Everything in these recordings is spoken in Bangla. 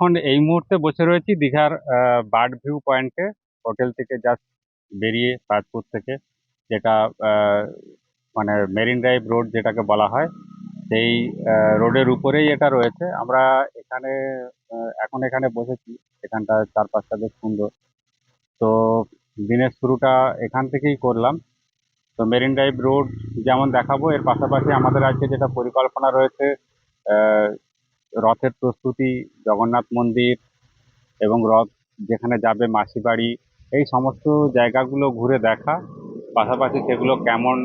এখন এই মুহূর্তে বসে রয়েছি দীঘার বার্ড ভিউ পয়েন্টে হোটেল থেকে জাস্ট বেরিয়ে তাজপুর থেকে, যেটা মানে মেরিন ড্রাইভ রোড যেটাকে বলা হয়, সেই রোডের উপরেই এটা রয়েছে। আমরা এখানে এখন এখানে বসেছি, এখানটা চারপাশটা বেশ সুন্দর। তো দিনের শুরুটা এখান থেকেই করলাম। তো মেরিন ড্রাইভ রোড যেমন দেখাবো, এর পাশাপাশি আমাদের আজকে যেটা পরিকল্পনা রয়েছে রথের প্রস্তুতি, জগন্নাথ মন্দির এবং রথ যেখানে যাবে মাসি বাড়ি এই সমস্ত জায়গাগুলো ঘুরে দেখা। পাশাপাশি সেগুলো কেমন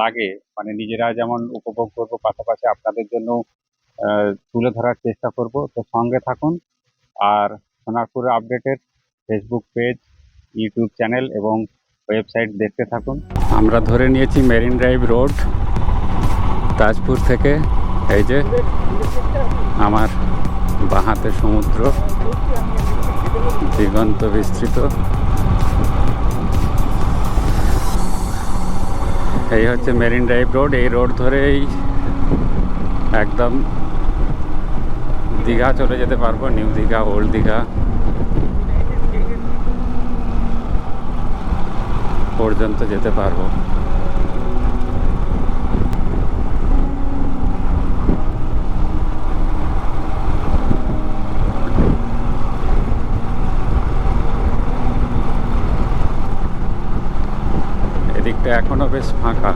লাগে মানে নিজেরা যেমন উপভোগ করব, পাশাপাশি আপনাদের জন্য তুলে ধরার চেষ্টা করব। তো সঙ্গে থাকুন। আর সোনারপুর আপডেটের ফেসবুক পেজ, ইউটিউব চ্যানেল এবং ওয়েবসাইট দেখতে থাকুন। আমরা ধরে নিয়েছি মেরিন ড্রাইভ রোড, তাজপুর থেকে, এই যে আমার বাঁহাতে সমুদ্র, দিগন্ত বিস্তৃত। এই হচ্ছে মেরিন ড্রাইভ রোড, এই রোড ধরেই একদম দীঘা চলে যেতে পারব, নিউ দীঘা, ওল্ড দীঘা। পর্যন্ত যেতে পারব। এদিকটা এখনও বেশ ফাঁকা।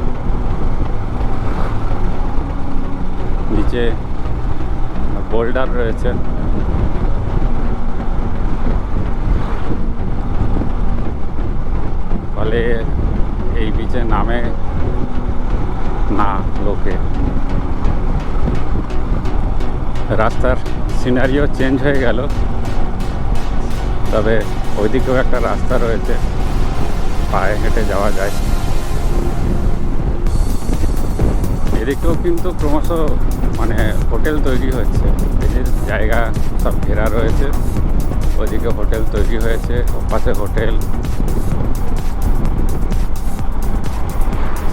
নিচে বোল্ডার রয়েছে। ফলে এই বিচে নামে না লোকে। রাস্তার সিনারিও চেঞ্জ হয়ে গেল। তবে ওইদিকেও একটা রাস্তা রয়েছে। পায়ে হেঁটে যাওয়া যায়। এদিকেও কিন্তু ক্রমশ মানে হোটেল তৈরি হচ্ছে এই জায়গা সব ঘেরা রয়েছে। ওদিকে হোটেল তৈরি হয়েছে, ওপাশে হোটেল।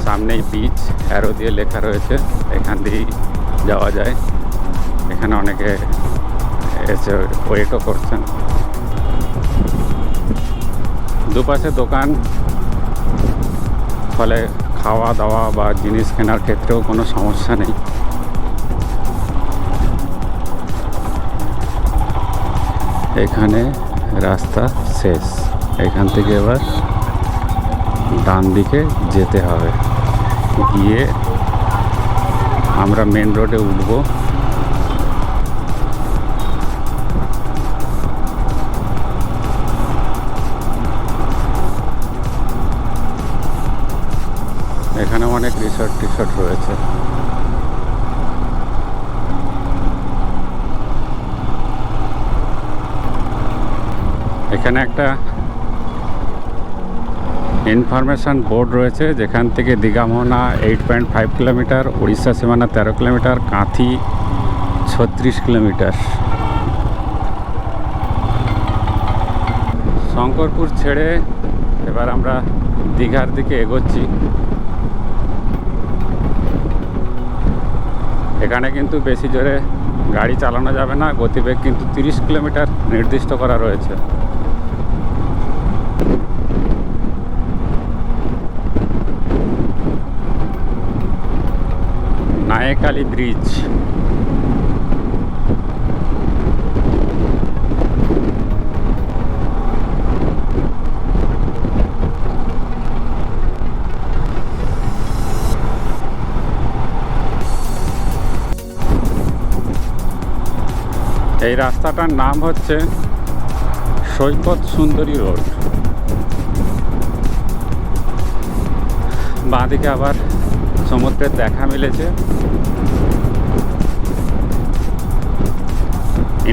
সামনেই বিচ অ্যারো দিয়ে লেখা রয়েছে। এখান দিয়েই যাওয়া যায়। এখানে অনেকে এসে ওয়েটও করছেন। দুপাশে দোকান। ফলে খাওয়া দাওয়া বা জিনিস কেনার ক্ষেত্রেও কোনো সমস্যা নেই। এখানে রাস্তা শেষ। এখান থেকে এবার ডান দিকে যেতে হবে। গিয়ে আমরা মেন রোডে উঠবো। এখানে অনেক রিসর্ট টিসর্ট রয়েছে। এখানে একটা ইনফরমেশন বোর্ড রয়েছে, যেখান থেকে Digha Mohana eight point five kilometre, Orissa সীমানা তেরো কিলোমিটার, কাঁথি ছত্রিশ কিলোমিটার। শঙ্করপুর ছেড়ে এবার আমরা দীঘার দিকে এগোচ্ছি। এখানে কিন্তু বেশি জোরে গাড়ি চালানো যাবে না, গতিবেগ কিন্তু তিরিশ কিলোমিটার নির্দিষ্ট করা রয়েছে। নায়েকালি ব্রিজ। এই রাস্তাটার নাম হচ্ছে সৈকত সুন্দরী রোড। বাঁদিকে আবার সমুদ্রের দেখা মিলেছে।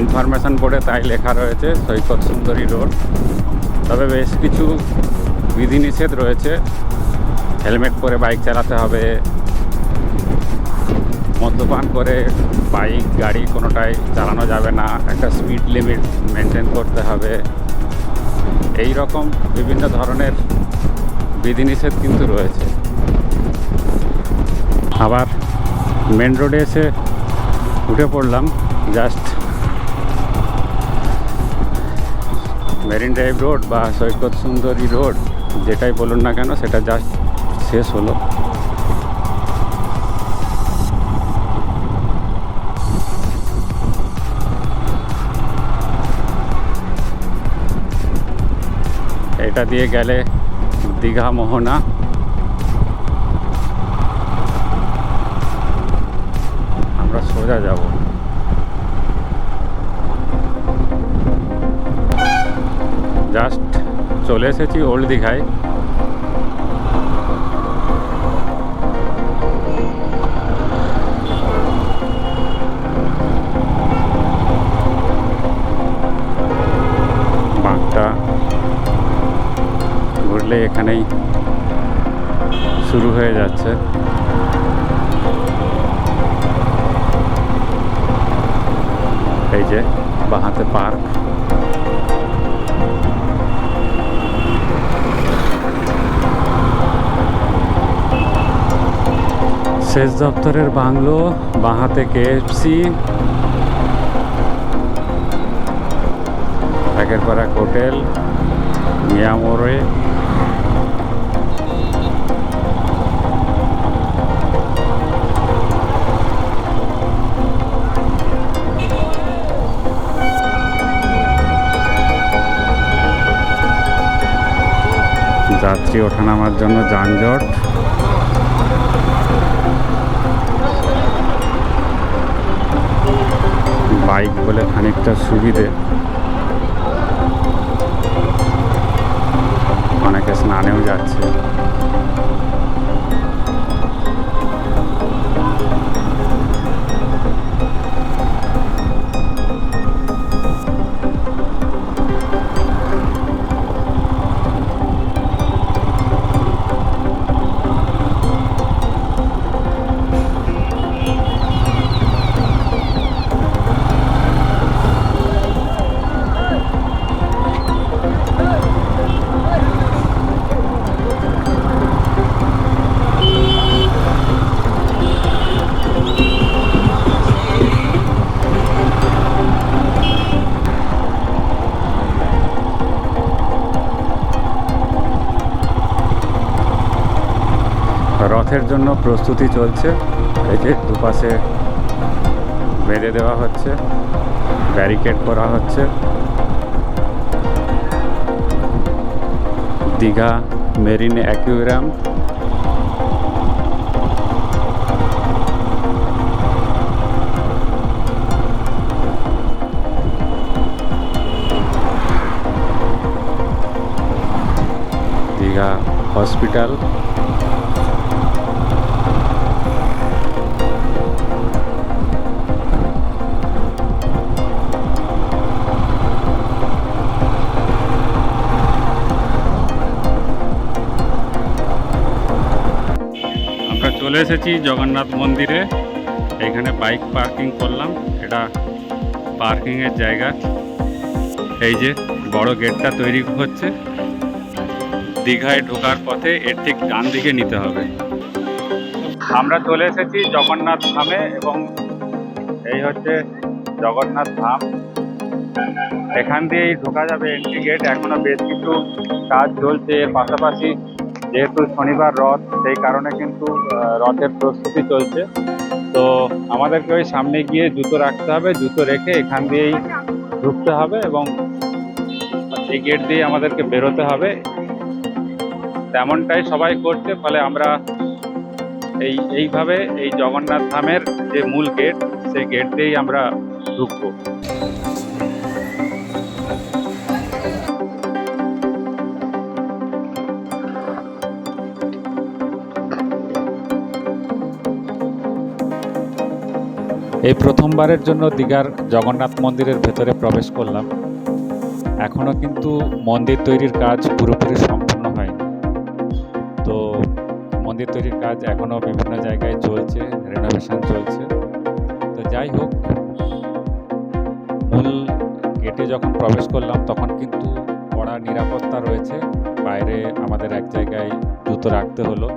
ইনফরমেশন বোর্ডে তাই লেখা রয়েছে, সৈকত সুন্দরী রোড। তবে বেশ কিছু বিধিনিষেধ রয়েছে। হেলমেট পরে বাইক চালাতে হবে মদ্যপান করে বাইক, গাড়ি কোনোটাই চালানো যাবে না। একটা স্পিড লিমিট মেনটেন করতে হবে। এই রকম বিভিন্ন ধরনের বিধিনিষেধ কিন্তু রয়েছে। আবার মেন রোডে এসে উঠে পড়লাম। জাস্ট মেরিন ড্রাইভ রোড বা সৈকত সুন্দরী রোড যেটাই বলুন না কেন, সেটা জাস্ট শেষ হলো। এটা দিয়ে গেলে দীঘা মোহনা। আমরা সোজা যাব। জাস্ট চলে এসেছি ওল্ড দীঘায়। এখানেই শুরু হয়ে যাচ্ছে। এই যে, বাহাতে পার্ক। সেচ দপ্তরের বাংলো, বাঁহাতে কেএফসি। একের পর এক হোটেল, মিয়ামোরে। যাত্রী ওঠানামার জন্য যানজট। বাইক বলে খানিকটা সুবিধে। অনেকে স্নানেও যাচ্ছে। রথের জন্য প্রস্তুতি চলছে। এই যে দুপাশে বেঁধে দেওয়া হচ্ছে। ব্যারিকেড করা হচ্ছে। Digha marine aquarium. Digha hospital. চলে এসেছি জগন্নাথ মন্দিরে। এখানে বাইক পার্কিং করলাম। এটা পার্কিংয়ের জায়গা। এই যে বড় গেটটা তৈরি হচ্ছে। দীঘায় ঢোকার পথে এর ঠিক ডান দিকে নিতে হবে। আমরা চলে এসেছি জগন্নাথ ধামে এবং এই হচ্ছে জগন্নাথ ধাম। এখান দিয়েই ঢোকা যাবে এন্ট্রি গেট এখনও বেশ কিছু কাজ চলছে। এর পাশাপাশি যেহেতু শনিবার রথ, সেই কারণে কিন্তু রথের প্রস্তুতি চলছে। তো আমাদেরকে ওই সামনে গিয়ে জুতো রাখতে হবে, জুতো রেখে এখান দিয়েই ঢুকতে হবে এবং এই গেট দিয়ে আমাদেরকে বেরোতে হবে। তেমনটাই সবাই করছে, ফলে আমরা এই, এইভাবে এই জগন্নাথ ধামের যে মূল গেট, সেই গেট দিয়েই আমরা ঢুকবো। এই প্রথমবারের জন্য দীঘার জগন্নাথ মন্দিরের ভেতরে প্রবেশ করলাম। এখনও কিন্তু মন্দির তৈরির কাজ পুরোপুরি সম্পূর্ণ হয়নি। তো মন্দির তৈরির কাজ এখনও বিভিন্ন জায়গায় চলছে রেনোভেশন চলছে। তো যাই হোক, মূল গেটে যখন প্রবেশ করলাম, তখন কিন্তু কড়া নিরাপত্তা রয়েছে। বাইরে আমাদের এক জায়গায় জুতো রাখতে হলো।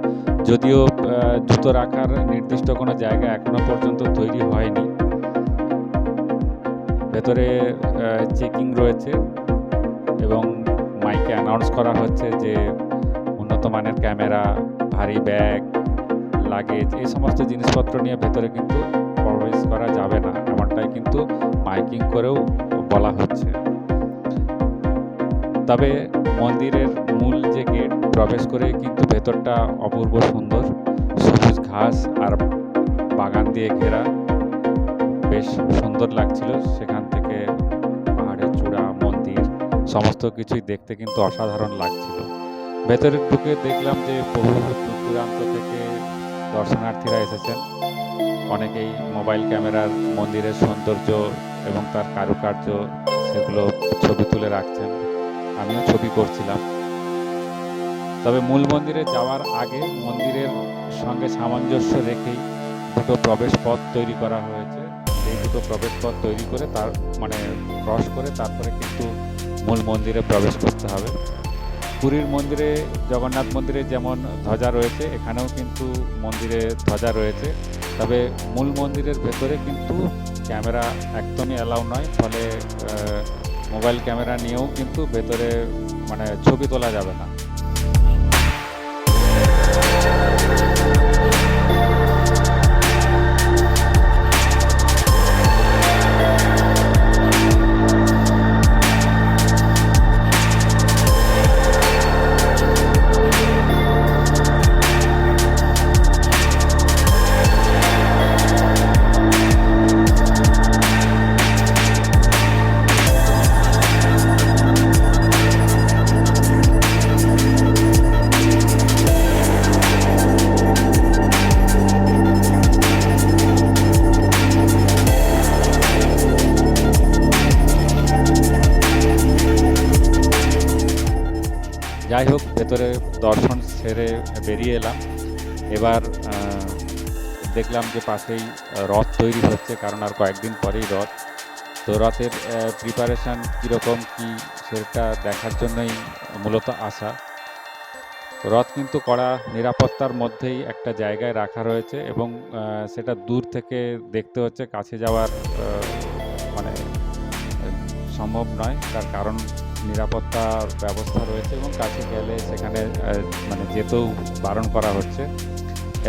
যদিও জুতো রাখার নির্দিষ্ট কোনো জায়গা এখনও পর্যন্ত তৈরি হয়নি। ভেতরে চেকিং রয়েছে এবং মাইকে অ্যানাউন্স করা হচ্ছে যে উন্নত মানের ক্যামেরা, ভারী ব্যাগ লাগেজ এই সমস্ত জিনিসপত্র নিয়ে ভেতরে কিন্তু প্রবেশ করা যাবে না। এমনটাই কিন্তু মাইকিং করেও বলা হচ্ছে। তবে মন্দিরের মূল যে গেট প্রবেশ করে কিন্তু ভেতরটা অপূর্ব সুন্দর। সবুজ ঘাস আর বাগান দিয়ে ঘেরা। বেশ সুন্দর লাগছিল সেখান থেকে পাহাড়ের চূড়া, মন্দির, সমস্ত কিছুই দেখতে কিন্তু অসাধারণ লাগছিল। ভেতরে ঢুকে দেখলাম যে বহু দূর দূরান্ত থেকে দর্শনার্থীরা এসেছেন। অনেকেই মোবাইল ক্যামেরার মন্দিরের সৌন্দর্য এবং তার কারুকার্য সেগুলো ছবি তুলে রাখছেন। আমিও ছবি করছিলাম। তবে মূল মন্দিরে যাওয়ার আগে মন্দিরের সঙ্গে সামঞ্জস্য রেখেই দুটো প্রবেশ পথ তৈরি করা হয়েছে। এই দুটো প্রবেশ পথ তৈরি করে তার মানে ক্রস করে তারপরে কিন্তু মূল মন্দিরে প্রবেশ করতে হবে। পুরীর মন্দিরে, জগন্নাথ মন্দিরে যেমন ধ্বজা রয়েছে, এখানেও কিন্তু মন্দিরে ধ্বজা রয়েছে। তবে মূল মন্দিরের ভেতরে কিন্তু ক্যামেরা একদমই অ্যালাউ নয়, ফলে মোবাইল ক্যামেরা নিয়েও কিন্তু ভেতরে মানে ছবি তোলা যাবে না। যাই হোক, ভেতরে দর্শন সেরে বেরিয়ে এলাম। এবার দেখলাম যে পাশেই রথ তৈরি হচ্ছে, কারণ আর কয়েকদিন পরেই রথ। তো রথের প্রিপারেশান কীরকম, কী সেটা দেখার জন্যই মূলত আসা রথ কিন্তু কড়া নিরাপত্তার মধ্যেই একটা জায়গায় রাখা রয়েছে এবং সেটা দূর থেকে দেখতে হচ্ছে, কাছে যাওয়ার মানে সম্ভব নয়। তার কারণ নিরাপত্তার ব্যবস্থা রয়েছে এবং কাছে গেলে সেখানে মানে যেতেও বারণ করা হচ্ছে।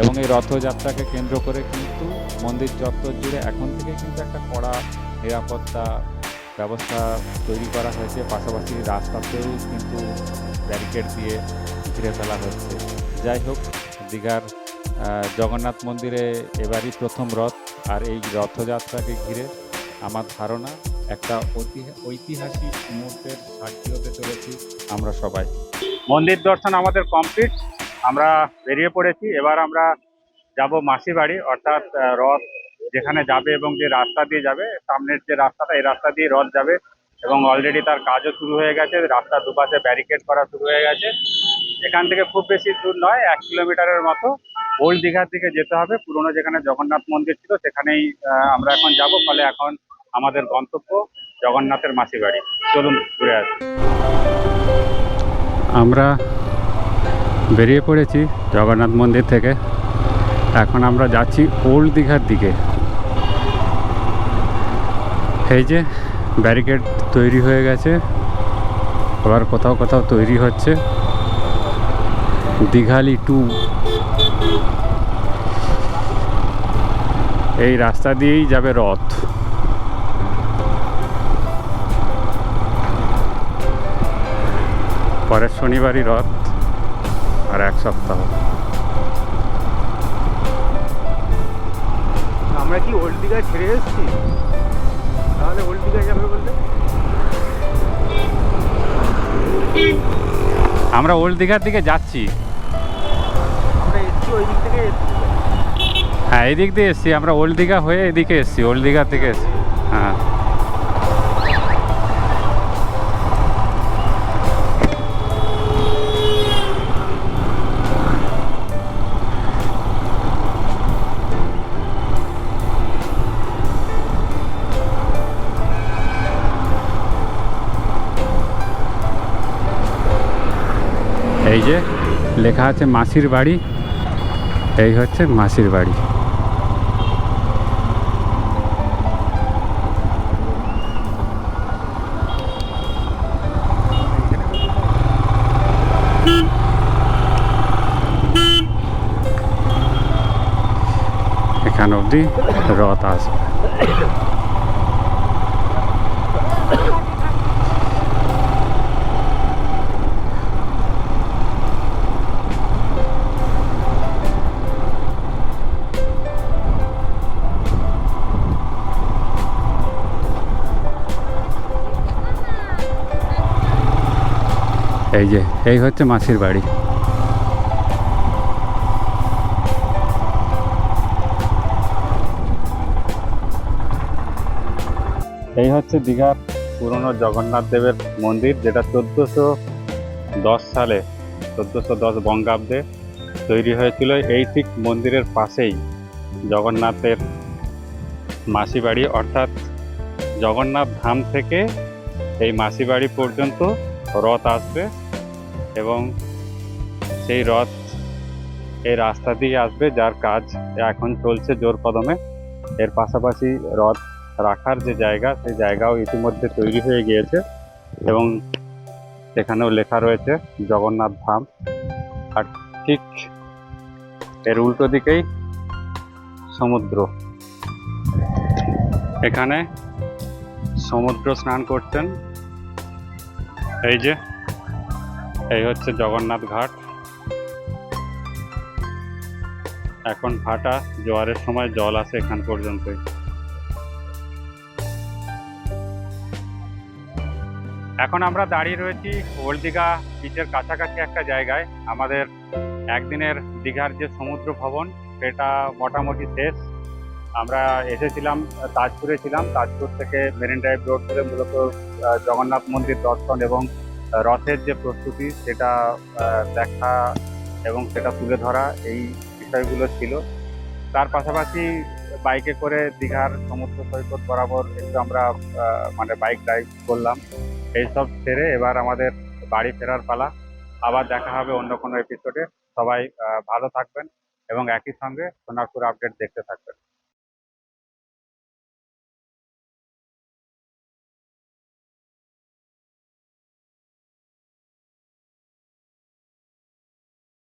এবং এই রথযাত্রাকে কেন্দ্র করে কিন্তু মন্দির চত্বর জুড়ে এখন থেকে কিন্তু একটা কড়া নিরাপত্তা ব্যবস্থা তৈরি করা হয়েছে। পাশাপাশি রাস্তাতেও কিন্তু ব্যারিকেড দিয়ে ঘিরে ফেলা হচ্ছে। যাই হোক, দীঘার জগন্নাথ মন্দিরে এবারই প্রথম রথ। আর এই রথযাত্রাকে ঘিরে আমার ধারণা একটা ঐতিহাসিক মুহূর্তের সাক্ষী হতে চলেছি আমরা সবাই। মন্দির দর্শন আমাদের কমপ্লিট আমরা বেরিয়ে পড়েছি। এবার আমরা যাব মাসি বাড়ি অর্থাৎ রথ যেখানে যাবে এবং যে রাস্তা দিয়ে যাবে, সামনের যে রাস্তাটা, এই রাস্তা দিয়ে রথ যাবে এবং অলরেডি তার কাজও শুরু হয়ে গেছে। রাস্তার দুপাশে ব্যারিকেড করা শুরু হয়ে গেছে। এখান থেকে খুব বেশি দূর নয়, এক কিলোমিটারের মতো। ওল্ড দীঘার দিকে যেতে হবে। পুরনো যেখানে জগন্নাথ মন্দির ছিল, সেখানেই আমরা এখন যাব। ফলে এখন আমাদের গন্তব্য জগন্নাথের মাসি বাড়ি। চলুন ঘুরে আসি। আমরা বেরিয়ে পড়েছি জগন্নাথ মন্দির থেকে। এখন আমরা যাচ্ছি ওল্ড দীঘার দিকে। এই যে ব্যারিকেড তৈরি হয়ে গেছে। আবার কোথাও কোথাও তৈরি হচ্ছে। দীঘালি টু। এই রাস্তা দিয়েই যাবে রথ। পরের শনিবারই রথ আর এক সপ্তাহ। আমরা কি ওল্ড দীঘায় ছেড়ে এসেছি? তাহলে ওল্ড দীঘায় যাবে বললে? আমরা ওল্ড দীঘার দিকে যাচ্ছি। আমরা এসেছি ওই দিক থেকে এসেছি। হ্যাঁ এদিক দিয়ে এসছি। আমরা ওল্ড দীঘা হয়ে এদিকে এসছি ওল্ড দীঘার থেকে এসছি। হ্যাঁ। এই যে লেখা আছে মাসির বাড়ি। এই হচ্ছে মাসির বাড়ি। এখান অবধি রথ আসবে। এই যে, এই হচ্ছে মাসির বাড়ি। এই হচ্ছে দীঘার পুরনো জগন্নাথ দেবের মন্দির, যেটা চোদ্দোশো দশ সালে, চোদ্দোশো দশ বঙ্গাব্দে তৈরি হয়েছিল। এই ঠিক মন্দিরের পাশেই জগন্নাথের মাসি বাড়ি অর্থাৎ জগন্নাথ ধাম থেকে এই মাসি বাড়ি পর্যন্ত রথ আসবে। এবং সেই রথ এই রাস্তা দিয়ে আসবে, যার কাজ এখন চলছে জোর কদমে। এর পাশাপাশি রথ রাখার যে জায়গা, সেই জায়গাও ইতিমধ্যে তৈরি হয়ে গিয়েছে এবং এখানেও লেখা রয়েছে জগন্নাথ ধাম। আর ঠিক এর উল্টো দিকেই সমুদ্র। এখানে সমুদ্র স্নান করছেন। এই যে এই হচ্ছে জগন্নাথ ঘাট। এখন ভাটা, জোয়ারের সময় জল আসে এখান পর্যন্তই। এখন আমরা দাঁড়িয়ে রয়েছি ওল্ড দীঘা বিচের কাছাকাছি একটা জায়গায়। আমাদের একদিনের দীঘার যে সমুদ্র ভবন, সেটা মোটামুটি শেষ। আমরা এসেছিলাম, তাজপুরে ছিলাম। তাজপুর থেকে মেরিন ড্রাইভ রোড ধরে মূলত জগন্নাথ মন্দির দর্শন এবং রথের যে প্রস্তুতি, সেটা দেখা এবং সেটা তুলে ধরা এই বিষয়গুলো ছিল। তার পাশাপাশি বাইকে করে দীঘার সমুদ্র সৈকত বরাবর একটু আমরা মানে বাইক ড্রাইভ করলাম। এইসব সেরে এবার আমাদের বাড়ি ফেরার পালা। আবার দেখা হবে অন্য কোনো এপিসোডে সবাই ভালো থাকবেন এবং একই সঙ্গে সোনারপুর আপডেট দেখতে থাকবেন।